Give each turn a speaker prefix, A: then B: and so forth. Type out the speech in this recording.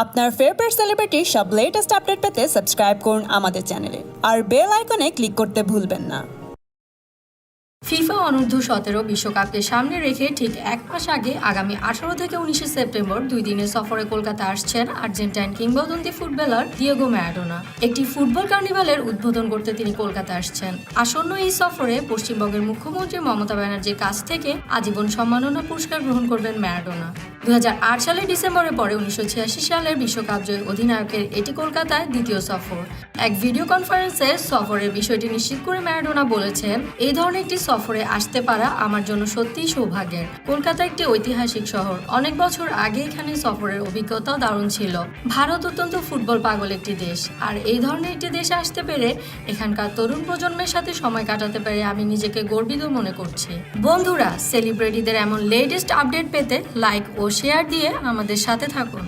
A: আপনার ফেভারিট সেলিব্রিটির সব latest update পেতে সাবস্ক্রাইব করুন আমাদের চ্যানেলে আর বেল আইকনে ক্লিক করতে ভুলবেন না।
B: ফিফা অনূর্ধ্ব সতেরো বিশ্বকাপকে সামনে রেখে ঠিক এক মাস আগে আগামী আঠারো থেকে উনিশে সেপ্টেম্বর দুই দিনের সফরে কলকাতা আসছেন আর্জেন্টাইন কিংবদন্তি ফুটবলার দিয়েগো ম্যারাডোনা একটি ফুটবল কার্নিভালের উদ্বোধন করতে তিনি কলকাতা আসছেন। আসন্ন এই সফরে পশ্চিমবঙ্গের মুখ্যমন্ত্রী মমতা ব্যানার্জির কাছ থেকে আজীবন সম্মাননা পুরস্কার গ্রহণ করবেন ম্যারাডোনা। দুই হাজার আট সালের ডিসেম্বরের পরে উনিশশো ছিয়াশি সালের বিশ্বকাপ জয়ী অধিনায়কের এটি কলকাতায় দ্বিতীয় সফর। এক ভিডিও কনফারেন্সে সফরের বিষয়টি নিশ্চিত করে ম্যারাডোনা বলেছেন, এই ধরনের একটি সফরে আসতে পারা আমার জন্য সত্যিই সৌভাগ্যের। কলকাতা একটি ঐতিহাসিক শহর। অনেক বছর আগে এখানে সফরের অভিজ্ঞতা দারুণ ছিল। ভারত অত্যন্ত ফুটবল পাগল একটি দেশ। আর এই ধরনের একটি দেশে আসতে পেরে এখানকার তরুণ প্রজন্মের সাথে সময় কাটাতে পেরে আমি নিজেকে গর্বিত মনে করছি। বন্ধুরা, সেলিব্রিটিদের এমন লেটেস্ট আপডেট পেতে লাইক ও শেয়ার দিয়ে আমাদের সাথে থাকুন।